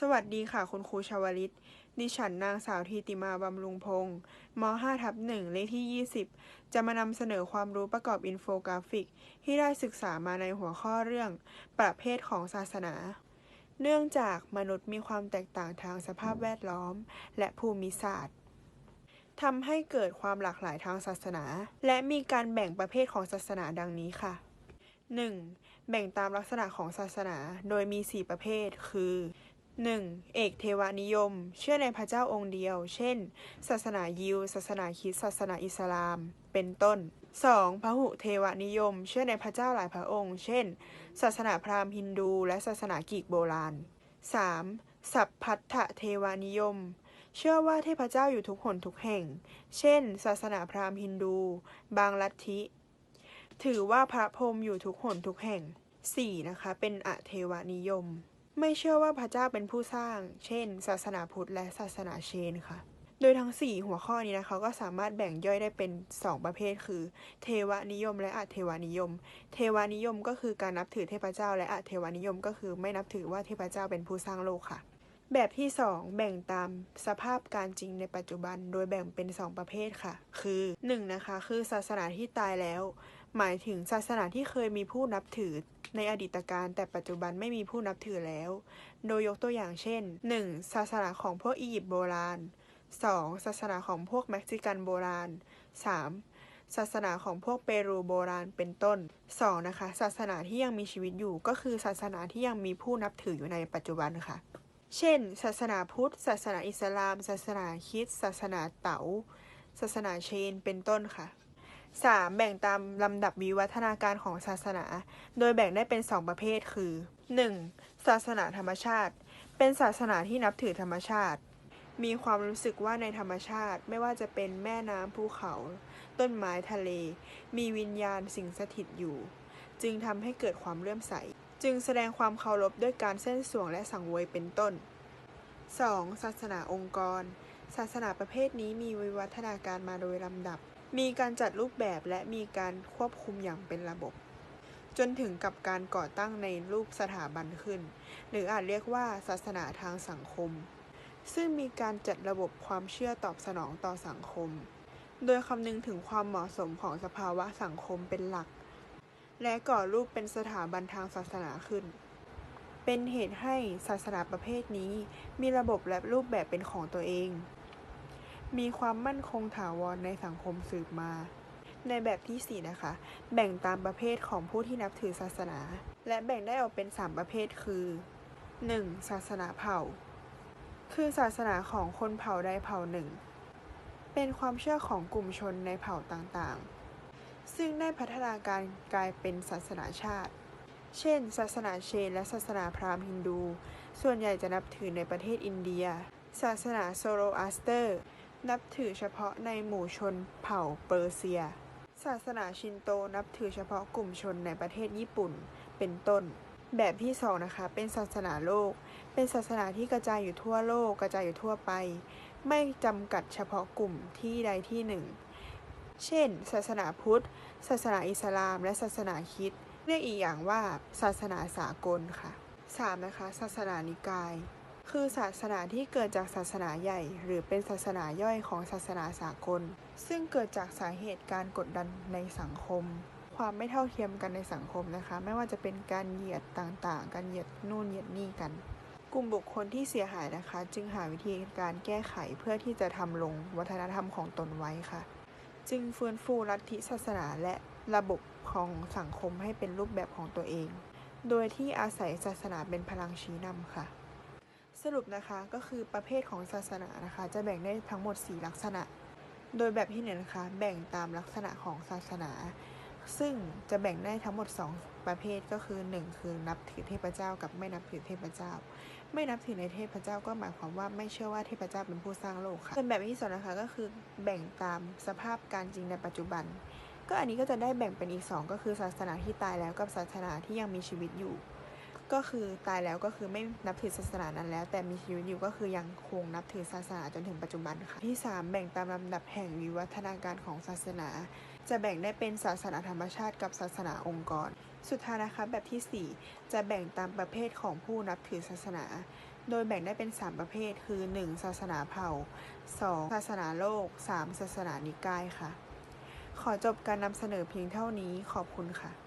สวัสดีค่ะ คุณครูชวลิต ดิฉันนางสาวทีติมาบำรุงพงศ์ม 5 ทับ1เลขที่ 20 จะมานำเสนอความรู้ประกอบอินโฟกราฟิก ที่ได้ศึกษามาในหัวข้อเรื่อง ประเภทของศาสนา เนื่องจากมนุษย์มีความแตกต่างทางสภาพแวดล้อม และภูมิศาสตร์ทำให้เกิดความหลากหลายทางศาสนา และมีการแบ่งประเภทของศาสนาดังนี้ค่ะ 1. แบ่งตามลักษณะของศาสนา โดยมี 4 ประเภท คือ 1. เอกเทวานิยม เชื่อในพระเจ้าองค์เดียว เช่น ศาสนายิว ศาสนาคริสต์ ศาสนาอิสลาม เป็นต้น 2. พหุเทวานิยม เชื่อในพระเจ้าหลายพระองค์ เช่น ศาสนาพราหมณ์ฮินดู และศาสนากรีกโบราณ 3. สัพพัทธเทวานิยม เชื่อว่าเทพเจ้าอยู่ทุกหนทุกแห่ง เช่น ศาสนาพราหมณ์ฮินดู บางลัทธิ ถือว่าพระพรหมอยู่ทุกหนทุกแห่ง 4. นะคะ เป็นอเทวานิยม ไม่เชื่อว่าพระเจ้าเป็นผู้สร้าง เช่น ศาสนาพุทธและศาสนาเชนค่ะ โดยทั้ง 4 หัวข้อนี้นะคะก็สามารถแบ่งย่อยได้เป็น 2 ประเภท คือ เทวนิยม และอเทวนิยม เทวนิยมก็คือการนับถือเทพเจ้า และอเทวนิยมก็คือไม่นับถือว่าเทพเจ้าเป็นผู้สร้างโลกค่ะ แบบที่ 2 แบ่งตามสภาพการจริงในปัจจุบัน โดยแบ่งเป็น 2 ประเภทค่ะ คือ 1 นะคะ คือศาสนาที่ตายแล้วหมายถึงศาสนาที่เคยมีผู้นับถือ ในอดีตการแต่ปัจจุบันไม่มีผู้นับถือแล้ว โดยยกตัวอย่างเช่น 1. ศาสนาของพวกอียิปต์โบราณ 2. ศาสนาของพวกเม็กซิกันโบราณ 3. ศาสนาของพวกเปรูโบราณเป็นต้น 2. นะคะ ศาสนาที่ยังมีชีวิตอยู่ก็คือศาสนาที่ยังมีผู้นับถืออยู่ในปัจจุบันค่ะ เช่น ศาสนาพุทธ ศาสนาอิสลาม ศาสนาคริสต์ศาสนาเต๋าศาสนาเชนเป็นต้นค่ะ 3. แบ่งตามลำดับวิวัฒนาการของศาสนา โดยแบ่งได้เป็น 2 ประเภทคือ 1. ศาสนาธรรมชาติ เป็นศาสนาที่นับถือธรรมชาติ มีความรู้สึกว่าในธรรมชาติไม่ว่าจะเป็นแม่น้ำภูเขา ต้นไม้ทะเล มีวิญญาณสิ่งสถิตอยู่ จึงทำให้เกิดความเลื่อมใส จึงแสดงความเคารพด้วยการเส้นสวงและสังเวยเป็นต้น 2. ศาสนาองค์กร ศาสนาประเภทนี้มีวิวัฒนาการมาโดยลำดับ มีการจัดรูปแบบและมีการควบคุมอย่างเป็นระบบ จนถึงกับการก่อตั้งในรูปสถาบันขึ้น หรืออาจเรียกว่าศาสนาทางสังคม ซึ่งมีการจัดระบบความเชื่อตอบสนองต่อสังคม โดยคำนึงถึงความเหมาะสมของสภาวะสังคมเป็นหลัก และก่อรูปเป็นสถาบันทางศาสนาขึ้น เป็นเหตุให้ศาสนาประเภทนี้มีระบบและรูปแบบเป็นของตัวเอง มีความมั่นคงถาวรในสังคมสืบมา ในแบบที่ 4 นะคะ แบ่งตามประเภทของผู้ที่นับถือศาสนา และแบ่งได้ออกเป็น 3 ประเภทคือ 1. ศาสนาเผ่า คือศาสนาของคนเผ่าใดเผ่าหนึ่ง เป็นความเชื่อของกลุ่มชนในเผ่าต่างๆ ซึ่งได้พัฒนาการกลายเป็นศาสนาชาติ เช่น ศาสนาเชนและศาสนาพราหมณ์ฮินดู ส่วนใหญ่จะนับถือในประเทศอินเดีย ศาสนาโซโรอัสเตอร์ นับถือเฉพาะในหมู่ชนเผ่าเปอร์เซีย ศาสนาชินโตนับถือเฉพาะกลุ่มชนในประเทศญี่ปุ่น เป็นต้น แบบที่สองนะคะ เป็นศาสนาโลก เป็นศาสนาที่กระจายอยู่ทั่วโลก กระจายอยู่ทั่วไป ไม่จำกัดเฉพาะกลุ่มที่ใดที่หนึ่ง เช่น ศาสนาพุทธ ศาสนาอิสลาม และศาสนาคริสต์ เรียกอีกอย่างว่าศาสนาสากลค่ะ 3. นะคะ ศาสนานิกาย คือศาสนาที่เกิดจากศาสนาใหญ่ หรือเป็นศาสนาย่อยของศาสนาสากล ซึ่งเกิดจากสาเหตุการกดดันในสังคม ความไม่เท่าเทียมกันในสังคมนะคะ ไม่ว่าจะเป็นการเหยียดต่างๆ การเหยียดนู่นเหยียดนี่กัน กลุ่มบุคคลที่เสียหายนะคะ จึงหาวิธีการแก้ไขเพื่อที่จะทำลงวัฒนธรรมของตนไว้ค่ะ จึงฟื้นฟูลัทธิศาสนาและระบบของสังคมให้เป็นรูปแบบของตัวเอง โดยที่อาศัยศาสนาเป็นพลังชี้นำค่ะ รุปนะคะก็คือประเภทของศาสนานะคะ จะแบ่งได้ทั้งหมด 4 ลักษณะ โดยแบบที่หนึ่งนะคะ แบ่งตามลักษณะของศาสนา ซึ่งจะแบ่งได้ทั้งหมด 2 ประเภทก็คือ 1 คือนับถือเทพเจ้ากับไม่นับถือเทพเจ้า ไม่นับถือในเทพเจ้าก็หมายความว่าไม่เชื่อว่าเทพเจ้าเป็นผู้สร้างโลกค่ะส่วนแบบที่สองนะคะก็คือแบ่งตามสภาพการจริงในปัจจุบัน ก็อันนี้ก็จะได้แบ่งเป็นอีก 2 ก็คือศาสนาที่ตายแล้วกับศาสนาที่ยังมีชีวิตอยู่ ก็คือตายแล้วก็คือไม่นับถือศาสนานั้นแล้ว แต่มีชีวิตอยู่ก็คือยังคงนับถือศาสนาจนถึงปัจจุบันค่ะที่ 3 แบ่งตามลำดับแห่งวิวัฒนาการของศาสนา จะแบ่งได้เป็นศาสนาธรรมชาติกับศาสนาองค์กร สุดท้ายนะคะแบบที่ 4 จะแบ่งตามประเภทของผู้นับถือศาสนา โดยแบ่งได้เป็น 3 ประเภท คือ 1. ศาสนาเผ่า 2. ศาสนาโลก 3. ศาสนานิกายค่ะ ขอจบการนำเสนอเพียงเท่านี้ขอบคุณค่ะ